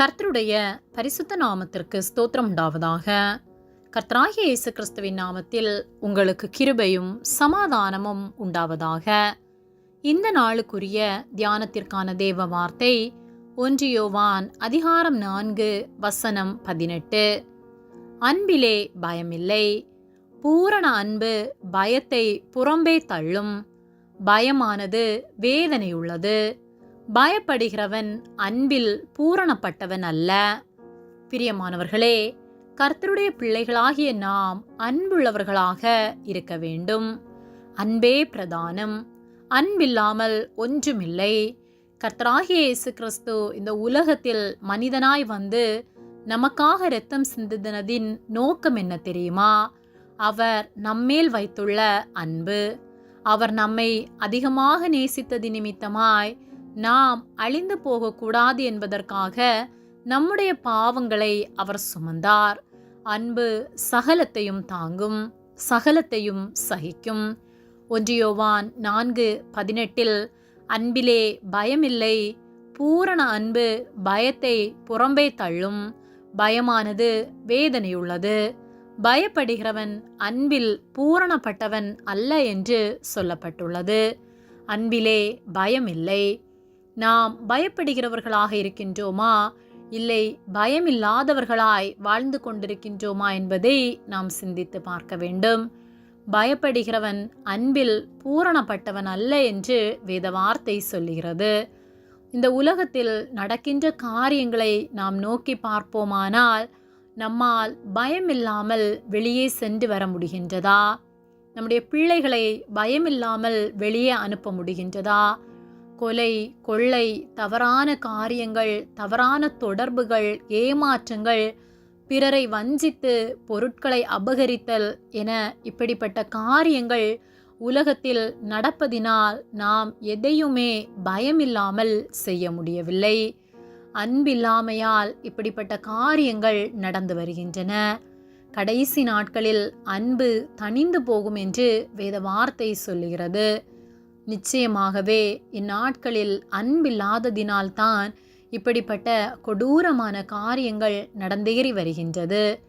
கர்த்தருடைய பரிசுத்த நாமத்திற்கு ஸ்தோத்திரம் உண்டாவதாக. கர்த்தராகிய இயேசு கிறிஸ்துவின் நாமத்தில் உங்களுக்கு கிருபையும் சமாதானமும் உண்டாவதாக. இந்த நாளுக்குரிய தியானத்திற்கான தேவ வார்த்தை ஒன்றியோவான் அதிகாரம் நான்கு வசனம் பதினெட்டு. அன்பிலே பயமில்லை பூரண அன்பு பயத்தை புறம்பே தள்ளும் பயமானது வேதனையுள்ளது. பயப்படுகிறவன் அன்பில் பூரணப்பட்டவன் அல்ல. பிரியமானவர்களே கர்த்தருடைய பிள்ளைகளாகிய நாம் அன்புள்ளவர்களாக இருக்க வேண்டும். அன்பே பிரதானம் அன்பில்லாமல் ஒன்றுமில்லை. கர்த்தராகிய இயேசு கிறிஸ்து இந்த உலகத்தில் மனிதனாய் வந்து நமக்காக இரத்தம் சிந்தினதின் நோக்கம் என்ன தெரியுமா? அவர் நம்மேல் வைத்துள்ள அன்பு. அவர் நம்மை அதிகமாக நேசித்தது நிமித்தமாய் நாம் அழிந்து போகக்கூடாது என்பதற்காக நம்முடைய பாவங்களை அவர் சுமந்தார். அன்பு சகலத்தையும் தாங்கும் சகலத்தையும் சகிக்கும். ஒன்றியோவான் நான்கு பதினெட்டில் அன்பிலே பயமில்லை பூரண அன்பு பயத்தை புறம்பே தள்ளும். பயமானது வேதனையுள்ளது. பயப்படுகிறவன் அன்பில் பூரணப்பட்டவன் அல்ல என்று சொல்லப்பட்டுள்ளது. அன்பிலே பயமில்லை நாம் பயப்படுகிறவர்களாக இருக்கின்றோமா? இல்லை பயமில்லாதவர்களாய் வாழ்ந்து கொண்டிருக்கின்றோமா என்பதை நாம் சிந்தித்து பார்க்க வேண்டும். பயப்படுகிறவன் அன்பில் பூரணப்பட்டவன் அல்ல என்று வேத வார்த்தை சொல்லுகிறது. இந்த உலகத்தில் நடக்கின்ற காரியங்களை நாம் நோக்கி பார்ப்போமானால் நம்மால் பயமில்லாமல் வெளியே சென்று வர முடிகின்றதா? நம்முடைய பிள்ளைகளை பயமில்லாமல் வெளியே அனுப்ப முடிகின்றதா? கொலை கொள்ளை தவறான காரியங்கள் தவறான தொடர்புகள் ஏமாற்றங்கள் பிறரை வஞ்சித்து பொருட்களை அபகரித்தல் என இப்படிப்பட்ட காரியங்கள் உலகத்தில் நடப்பதினால் நாம் எதையுமே பயமில்லாமல் செய்ய முடியவில்லை. அன்பில்லாமையால் இப்படிப்பட்ட காரியங்கள் நடந்து வருகின்றன. கடைசி நாட்களில் அன்பு தணிந்து போகும் என்று வேத வார்த்தை சொல்லுகிறது. நிச்சயமாகவே இந்நாட்களில் அன்பில்லாததினால்தான் இப்படிப்பட்ட கொடூரமான காரியங்கள் நடந்தேறி வருகின்றது.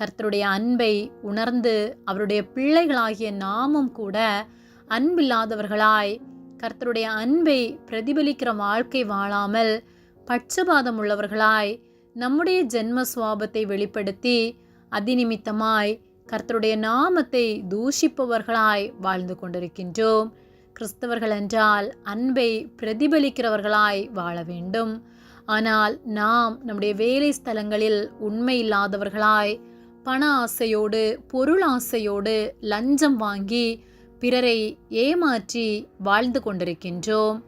கர்த்தருடைய அன்பை உணர்ந்து அவருடைய பிள்ளைகளாகிய நாமும் கூட அன்பில்லாதவர்களாய் கர்த்தருடைய அன்பை பிரதிபலிக்கிற வாழ்க்கை வாழாமல் பட்சபாதம் உள்ளவர்களாய் நம்முடைய ஜென்ம சுவாபத்தை வெளிப்படுத்தி அதிநிமித்தமாய் கர்த்தருடைய நாமத்தை தூஷிப்பவர்களாய் வாழ்ந்து கொண்டிருக்கின்றோம். கிறிஸ்தவர்கள் என்றால் அன்பை பிரதிபலிக்கிறவர்களாய் வாழ வேண்டும். ஆனால் நாம் நம்முடைய வேலை ஸ்தலங்களில் உண்மை இல்லாதவர்களாய் பண ஆசையோடு பொருள் ஆசையோடு லஞ்சம் வாங்கி பிறரை ஏமாற்றி வாழ்ந்து கொண்டிருக்கின்றோம்.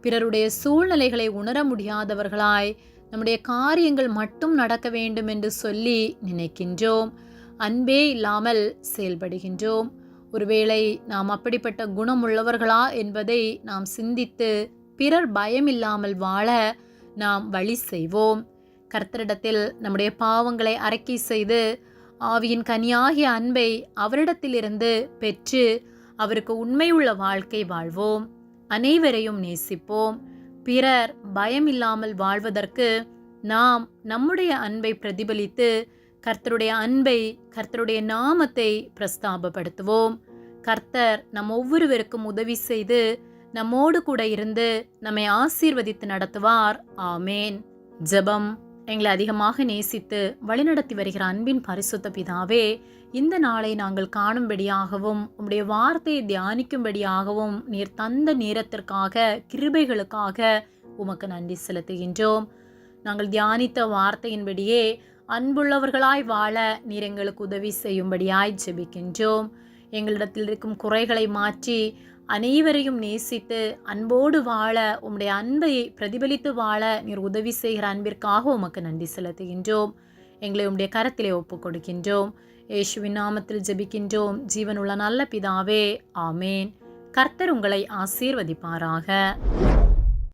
பிறருடைய சூழ்நிலைகளை உணர முடியாதவர்களாய் நம்முடைய காரியங்கள் மட்டும் நடக்க வேண்டும் என்று சொல்லி நினைக்கின்றோம். அன்பே இல்லாமல் செயல்படுகின்றோம். ஒருவேளை நாம் அப்படிப்பட்ட குணமுள்ளவர்களா என்பதை நாம் சிந்தித்து பிறர் பயமில்லாமல் வாழ நாம் வழி செய்வோம். கர்த்தரிடத்தில் நம்முடைய பாவங்களை அறிக்கை செய்து ஆவியின் கனியாகிய அன்பை அவரிடத்திலிருந்து பெற்று அவருக்கு உண்மையுள்ள வாழ்க்கை வாழ்வோம். அனைவரையும் நேசிப்போம். பிறர் பயமில்லாமல் வாழ்வதற்கு நாம் நம்முடைய அன்பை பிரதிபலித்து கர்த்தருடைய அன்பை கர்த்தருடைய நாமத்தை பிரஸ்தாபப்படுத்துவோம். கர்த்தர் நம் ஒவ்வொருவருக்கும் உதவி செய்து நம்மோடு கூட இருந்து நம்மை ஆசீர்வதித்து நடத்துவார். ஆமேன். ஜெபம் எங்களை அதிகமாக நேசித்து வழிநடத்தி வருகிற அன்பின் பரிசுத்த பிதாவே இந்த நாளை நாங்கள் காணும்படியாகவும் உம்முடைய வார்த்தையை தியானிக்கும்படியாகவும் நீர் தந்த நேரத்திற்காக கிருபைகளுக்காக உமக்கு நன்றி செலுத்துகின்றோம். நாங்கள் தியானித்த வார்த்தையின்படியே அன்புள்ளவர்களாய் வாழ நீர் எங்களுக்கு உதவி செய்யும்படியாய் ஜெபிக்கின்றோம். எங்களிடத்தில் இருக்கும் குறைகளை மாற்றி அனைவரையும் நேசித்து அன்போடு வாழ உம்முடைய அன்பை பிரதிபலித்து வாழ நீர் உதவி செய்கிற அன்பிற்காக உமக்கு நன்றி செலுத்துகின்றோம். எங்களை உம்முடைய கரத்திலே ஒப்புக் கொடுக்கின்றோம். இயேசுவின் நாமத்தில் ஜெபிக்கின்றோம். ஜீவனுள்ள நல்ல பிதாவே ஆமேன். கர்த்தர் உங்களை ஆசீர்வதிப்பாராக.